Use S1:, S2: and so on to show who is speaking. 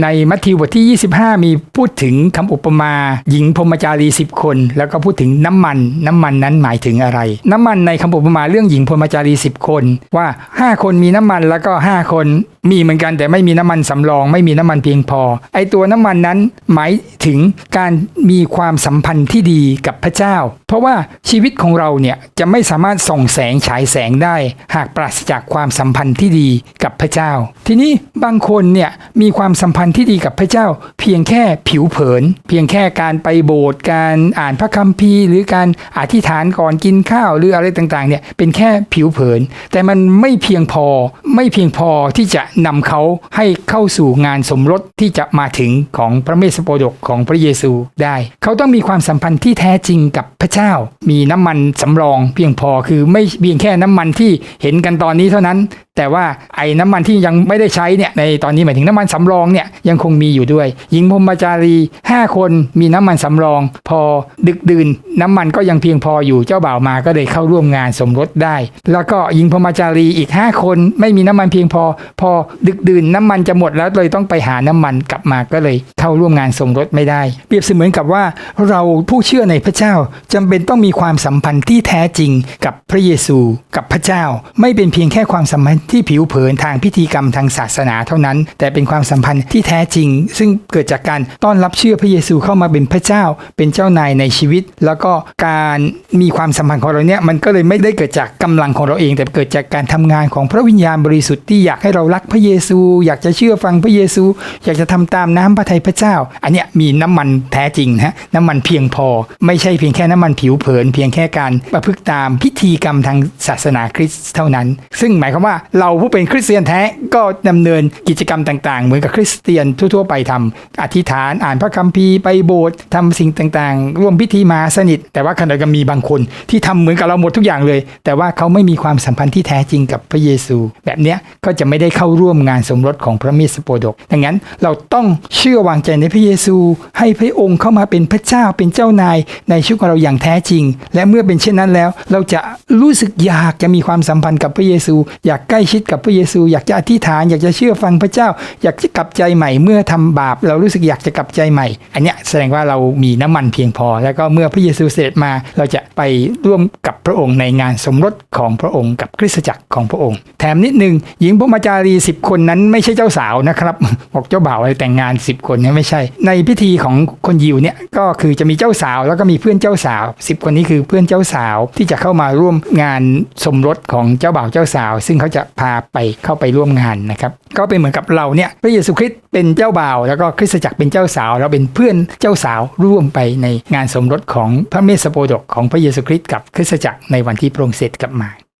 S1: ในมัทธิวบทที่ 25 มีพูดถึงคำอุปมาหญิงพรมจารี 10 คน แล้วก็พูดถึงน้ำมัน น้ำมันนั้นหมายถึงอะไร น้ำมันในคำอุปมาเรื่องหญิงพรมจารี 10 คน ว่า 5 คนมีน้ำมันแล้วก็ 5 คนมีเหมือนกันแต่ไม่มีน้ำมันสำรอง ไม่มีน้ำมันเพียงพอ ไอตัวน้ำมันนั้นหมายถึงการมีความสัมพันธ์ที่ดีกับพระเจ้า เพราะว่าชีวิตของเราเนี่ยจะไม่สามารถส่องแสงฉายแสงได้ หากปราศจากความสัมพันธ์ที่ดีกับพระเจ้า ทีนี้บางคนเนี่ยมีความสัมพันธ์ที่ดีกับพระเจ้า เพียงแค่ผิวเผิน เพียงแค่การไปโบสถ์การอ่านพระคัมภีร์ หรือการอธิษฐานก่อนกินข้าวหรืออะไรต่างๆเนี่ยเป็นแค่ผิวเผิน แต่มันไม่เพียงพอไม่เพียงพอที่จะนำเขาให้เข้าสู่งานสมรสที่จะมาถึงของพระเมสสโปดกของพระเยซูได้ เขาต้องมีความสัมพันธ์ที่แท้จริงกับพระเจ้า มีน้ำมันสำรองเพียงพอคือไม่เพียงแค่น้ำมันที่เห็นกันตอนนี้เท่านั้นแต่ว่าไอ้น้ำมันที่ยังไม่ได้ใช้เนี่ยในตอนนี้หมายถึงน้ำมันสำรองเนี่ยยังคงมีอยู่ด้วย หญิงพรมจารี 5 คนมีน้ำมันสำรอง พอดึกดื่นน้ำมันก็ยังเพียงพออยู่เจ้าบ่าวมาก็เลยเข้าร่วมงานสมรสได้ แล้วก็หญิงพรมจารีอีก 5 คนไม่มีน้ำมันเพียงพอ พอดึกดื่นน้ำมันจะหมดแล้วเลยต้องไปหาน้ำมันกลับมาก็เลยเข้าร่วมงานสมรสไม่ได้ เปรียบเสมือนกับว่าเราผู้เชื่อในพระเจ้าจำเป็นต้องมีความสัมพันธ์ที่แท้จริงกับพระเยซูกับพระเจ้า ไม่เป็นเพียงแค่ความสัมพันธ์ที่ผิวเผินทางพิธีกรรมทางศาสนาเท่านั้น แต่เป็นความสัมพันธ์ที่แท้จริง ซึ่งเกิดจากการต้อนรับเชื่อพระเยซูเข้ามาเป็นพระเจ้า เป็นเจ้านายในชีวิต แล้วก็การมีความสัมพันธ์ของเราเนี่ยมันก็เลยไม่ได้เกิดจากกำลังของเราเอง แต่เกิดจากการทำงานของพระวิญญาณบริสุทธิ์ที่อยากให้เรารักพระเยซู อยากจะเชื่อฟังพระเยซู อยากจะทำตามน้ำพระทัยพระเจ้า อันเนี้ยมีน้ำมันแท้จริงนะฮะน้ำมันเพียงพอ ไม่ใช่เพียงแค่น้ำมันผิวเผิน เพียงแค่การประพฤติตามพิธีกรรมทางศาสนาคริสต์เท่านั้น ซึ่งหมายความว่าเราผู้เป็นคริสเตียนแท้ก็ดำเนินกิจกรรมต่างๆ เหมือนกับคริสเตียนทั่วๆ ไปทำอธิษฐานอ่านพระคัมภีร์ไปโบสถ์ทำสิ่งต่างๆ ร่วมพิธีมาสนิท แต่ว่าขณะกันมีบางคนที่ทำเหมือนกับเราหมดทุกอย่างเลย แต่ว่าเขาไม่มีความสัมพันธ์ที่แท้จริงกับพระเยซู แบบเนี้ยก็จะไม่ได้เข้าร่วมงานสมรสของพระเมสสโปดก ดังนั้นเราต้องเชื่อวางใจในพระเยซู ให้พระองค์เข้ามาเป็นพระเจ้าเป็นเจ้านาย ในชีวิตของเราอย่างแท้จริง และเมื่อเป็นเช่นนั้นแล้ว เราจะรู้สึกอยากจะมีความสัมพันธ์กับพระเยซู อยากใกล้ชิดกับพระเยซู อยากจะอธิษฐานอยากจะเชื่อฟังพระเจ้า อยากจะกลับใจใหม่ เมื่อทำบาป เรารู้สึกอยากจะกลับใจใหม่ อันเนี้ยแสดงว่าเรามีน้ำมันเพียงพอ แล้วก็เมื่อพระเยซูเสด็จมาเราจะไปร่วมกับพระองค์ในงานสมรสของพระองค์กับคริสตจักรของพระองค์ แถมนิดนึงหญิงพมจารี 10 คนนั้นไม่ใช่เจ้าสาวนะครับบอกเจ้าบ่าวอะไรแต่งงาน 10 คนเนี่ยไม่ใช่ ในพิธีของคนยิวเนี่ยก็คือจะมีเจ้าสาวแล้วก็มีเพื่อนเจ้าสาว 10 คนนี้คือเพื่อนเจ้าสาวที่จะเข้ามาร่วมงานสมรสของเจ้าบ่าวเจ้าสาว ซึ่งเขาจะพาไปเข้าไปร่วมงานนะครับก็เป็นเหมือนกับเราเนี่ยพระเยซูคริสต์เป็นเจ้าบ่าว แล้วก็คริสตจักรเป็นเจ้าสาว เราเป็นเพื่อนเจ้าสาวร่วมไปในงานสมรสของพระเมสสโปดกของพระเยซูคริสต์กับคริสตจักรในวันที่พระองค์เสร็จกลับมา